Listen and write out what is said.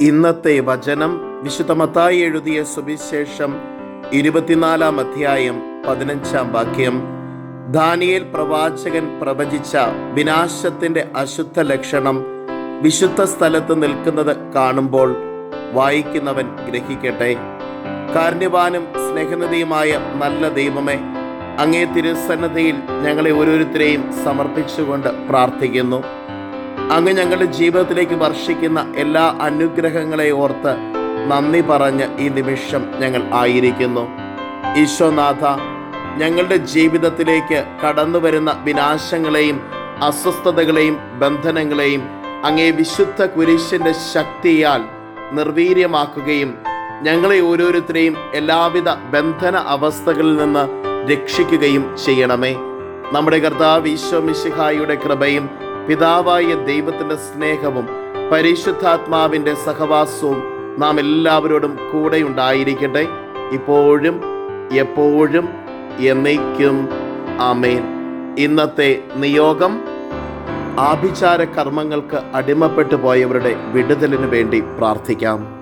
ഇന്നത്തെ വചനം വിശുദ്ധ മത്തായി എഴുതിയ സുവിശേഷം ഇരുപത്തിനാലാം അധ്യായം പതിനഞ്ചാം വാക്യം. ദാനിയേൽ പ്രവാചകൻ പ്രവചിച്ച വിനാശത്തിന്റെ അശുദ്ധ ലക്ഷണം വിശുദ്ധ സ്ഥലത്ത് നിൽക്കുന്നത് കാണുമ്പോൾ വായിക്കുന്നവൻ ഗ്രഹിക്കട്ടെ. കാരുണ്യവാനും സ്നേഹനിധിയുമായ നല്ല ദൈവമേ അങ്ങേ തിരുസന്നതയിൽ ഞങ്ങളെ ഓരോരുത്തരെയും സമർപ്പിച്ചുകൊണ്ട് പ്രാർത്ഥിക്കുന്നു. അങ്ങ് ഞങ്ങളുടെ ജീവിതത്തിലേക്ക് വർഷിക്കുന്ന എല്ലാ അനുഗ്രഹങ്ങളെ ഓർത്ത് നന്ദി പറഞ്ഞ് ഈ നിമിഷം ഞങ്ങൾ ആയിരിക്കുന്നു. ഈശോനാഥ ഞങ്ങളുടെ ജീവിതത്തിലേക്ക് കടന്നു വരുന്ന വിനാശങ്ങളെയും അസ്വസ്ഥതകളെയും ബന്ധനങ്ങളെയും അങ്ങേ വിശുദ്ധ കുരിശിന്റെ ശക്തിയാൽ നിർവീര്യമാക്കുകയും ഞങ്ങളെ ഓരോരുത്തരെയും എല്ലാവിധ ബന്ധന അവസ്ഥകളിൽ നിന്ന് രക്ഷിക്കുകയും ചെയ്യണമേ. നമ്മുടെ കർത്താവ് ഈശോ മിശിഹായുടെ കൃപയും പിതാവായ ദൈവത്തിന്റെ സ്നേഹവും പരിശുദ്ധാത്മാവിന്റെ സഹവാസവും നാം എല്ലാവരോടും കൂടെ ഉണ്ടായിരിക്കട്ടെ. ഇപ്പോഴും എപ്പോഴും എന്നേക്കും. ആമേൻ. ഇന്നത്തെ നിയോഗം ആഭിചാര കർമ്മങ്ങൾക്ക് അടിമപ്പെട്ടു പോയവരുടെ വിടുതലിനു വേണ്ടി പ്രാർത്ഥിക്കാം.